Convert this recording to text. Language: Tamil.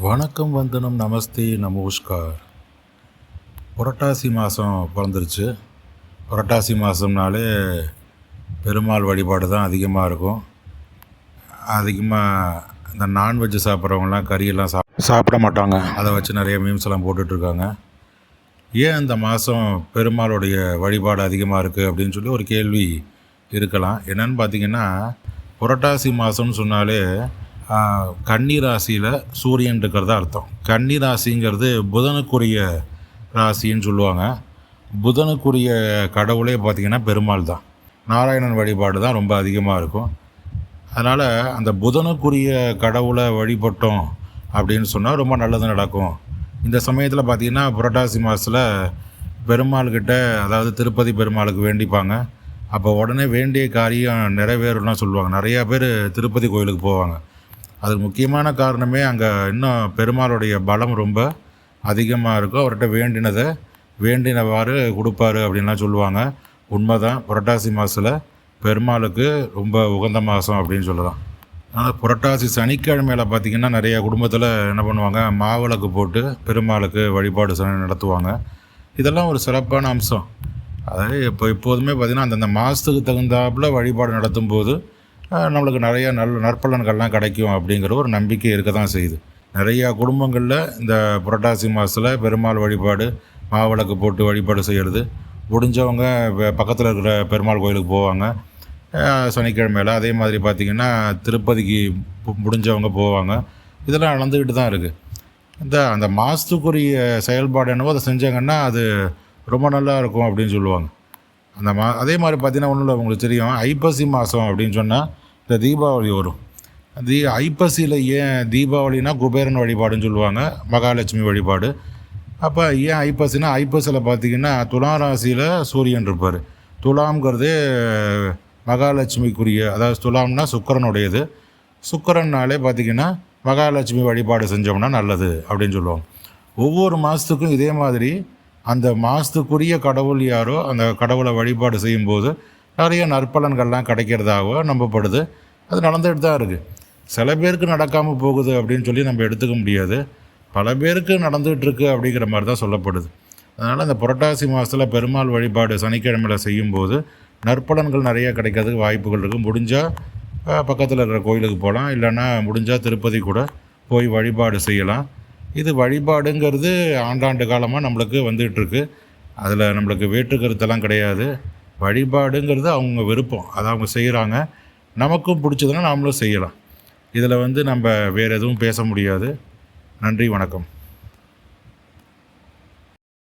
வணக்கம் வந்தனம் நமஸ்தே நமஸ்கார். புரட்டாசி மாதம் பிறந்துருச்சு. புரட்டாசி மாதம்னாலே பெருமாள் வழிபாடு தான் அதிகமாக இருக்கும். அதிகமாக இந்த நான்வெஜ் சாப்பிட்றவங்களாம் கறியெல்லாம் சாப் சாப்பிட மாட்டாங்க. அதை வச்சு நிறைய மீம்ஸ் எல்லாம் போட்டுட்ருக்காங்க. ஏன் இந்த மாதம் பெருமாளுடைய வழிபாடு அதிகமாக இருக்குது அப்படின்னு சொல்லி ஒரு கேள்வி இருக்கலாம். என்னென்னு பார்த்தீங்கன்னா புரட்டாசி மாதம்னு சொன்னாலே கன்னி ராசியில் சூரியன் இருக்கிறதா அர்த்தம். கன்னி ராசிங்கிறது புதனுக்குரிய ராசின்னு சொல்லுவாங்க. புதனுக்குரிய கடவுளே பார்த்திங்கன்னா பெருமாள் தான். நாராயணன் வழிபாடு தான் ரொம்ப அதிகமாக இருக்கும். அதனால் அந்த புதனுக்குரிய கடவுளை வழிபட்டோம் அப்படின்னு சொன்னால் ரொம்ப நல்லது நடக்கும். இந்த சமயத்தில் பார்த்திங்கன்னா புரட்டாசி மாதத்தில் பெருமாள்கிட்ட அதாவது திருப்பதி பெருமாளுக்கு வேண்டிப்பாங்க. அப்போ உடனே வேண்டிய காரியம் நிறைவேறும்லாம் சொல்லுவாங்க. நிறையா பேர் திருப்பதி கோயிலுக்கு போவாங்க. அதுக்கு முக்கியமான காரணமே அங்கே இன்னும் பெருமாளுடைய பலம் ரொம்ப அதிகமாக இருக்கும். அவர்கிட்ட வேண்டினதை வேண்டினவாறு கொடுப்பாரு அப்படின்லாம் சொல்லுவாங்க. உண்மை தான் புரட்டாசி மாதத்தில் பெருமாளுக்கு ரொம்ப உகந்த மாதம் அப்படின்னு சொல்லலாம். ஆனால் புரட்டாசி சனிக்கிழமையில் பார்த்திங்கன்னா நிறைய குடும்பத்தில் என்ன பண்ணுவாங்க? மாவிளக்கு போட்டு பெருமாளுக்கு வழிபாடு நடத்துவாங்க. இதெல்லாம் ஒரு சிறப்பான அம்சம். அதாவது இப்போ எப்போதுமே பார்த்திங்கன்னா அந்தந்த மாதத்துக்கு தகுந்தாப்புல வழிபாடு நடத்தும் போது நம்மளுக்கு நிறைய நல்ல நற்பலன்கள்லாம் கிடைக்கும் அப்படிங்கிற ஒரு நம்பிக்கை இருக்க தான் செய்யுது. நிறையா குடும்பங்களில் இந்த புரட்டாசி மாதத்தில் பெருமாள் வழிபாடு மாவிளக்கு போட்டு வழிபாடு செய்கிறது முடிஞ்சவங்க பக்கத்தில் இருக்கிற பெருமாள் கோயிலுக்கு போவாங்க. சனிக்கிழமையில். அதே மாதிரி பார்த்திங்கன்னா திருப்பதிக்கு பு- முடிஞ்சவங்க போவாங்க. இதெல்லாம் நடந்துக்கிட்டு தான் இருக்குது இந்த அந்த மாதத்துக்குரிய செயல்பாடு என்னவோ அதை செஞ்சாங்கன்னா அது ரொம்ப நல்லா இருக்கும் அப்படின்னு சொல்லுவாங்க. அந்த மா அதே மாதிரி பார்த்திங்கன்னா ஒன்றும் இல்லை உங்களுக்கு தெரியும். ஐப்பசி மாதம் அப்படின்னு சொன்னால் இந்த தீபாவளி வரும். தீ ஐப்பசியில் ஏன் தீபாவளினா குபேரன் வழிபாடுன்னு சொல்லுவாங்க மகாலட்சுமி வழிபாடு. அப்போ ஏன் ஐப்பசினா ஐப்பசியில் பார்த்தீங்கன்னா துலாம் ராசியில் சூரியன் இருப்பார். துலாம்ங்கிறது மகாலட்சுமிக்குரிய அதாவது துலாம்னா சுக்கரனுடையது. சுக்கரன்னாலே பார்த்தீங்கன்னா மகாலட்சுமி வழிபாடு செஞ்சோம்னா நல்லது அப்படின்னு சொல்லுவாங்க. ஒவ்வொரு மாதத்துக்கும் இதே மாதிரி அந்த மாதத்துக்குரிய கடவுள் யாரோ அந்த கடவுளை வழிபாடு செய்யும்போது நிறைய நற்பலன்கள்லாம் கிடைக்கிறதாகவோ நம்பப்படுது. அது நடந்துகிட்டு தான் இருக்குது சில பேருக்கு நடக்காமல் போகுது அப்படின்னு சொல்லி நம்ம எடுத்துக்க முடியாது. பல பேருக்கு நடந்துகிட்ருக்கு அப்படிங்கிற மாதிரி தான் சொல்லப்படுது. அதனால் இந்த புரட்டாசி மாதத்தில் பெருமாள் வழிபாடு சனிக்கிழமையில் செய்யும்போது நற்பலன்கள் நிறைய கிடைக்கிறதுக்கு வாய்ப்புகள் இருக்குது முடிஞ்சால் பக்கத்தில் இருக்கிற கோயிலுக்கு போகலாம் இல்லைன்னா முடிஞ்சால் திருப்பதி கூட போய் வழிபாடு செய்யலாம். இது வழிபாடுங்கிறது ஆண்டாண்டு காலமாக நம்மளுக்கு வந்துகிட்ருக்கு அதில் நம்மளுக்கு வேற்று கருத்தெல்லாம் கிடையாது. வழிபாடுங்கிறது அவங்க விருப்பம். அதை அவங்க செய்கிறாங்க நமக்கும் பிடிச்சதுன்னா நாமளும் செய்யலாம். இதில் வந்து நம்ம வேறு எதுவும் பேச முடியாது. நன்றி வணக்கம்.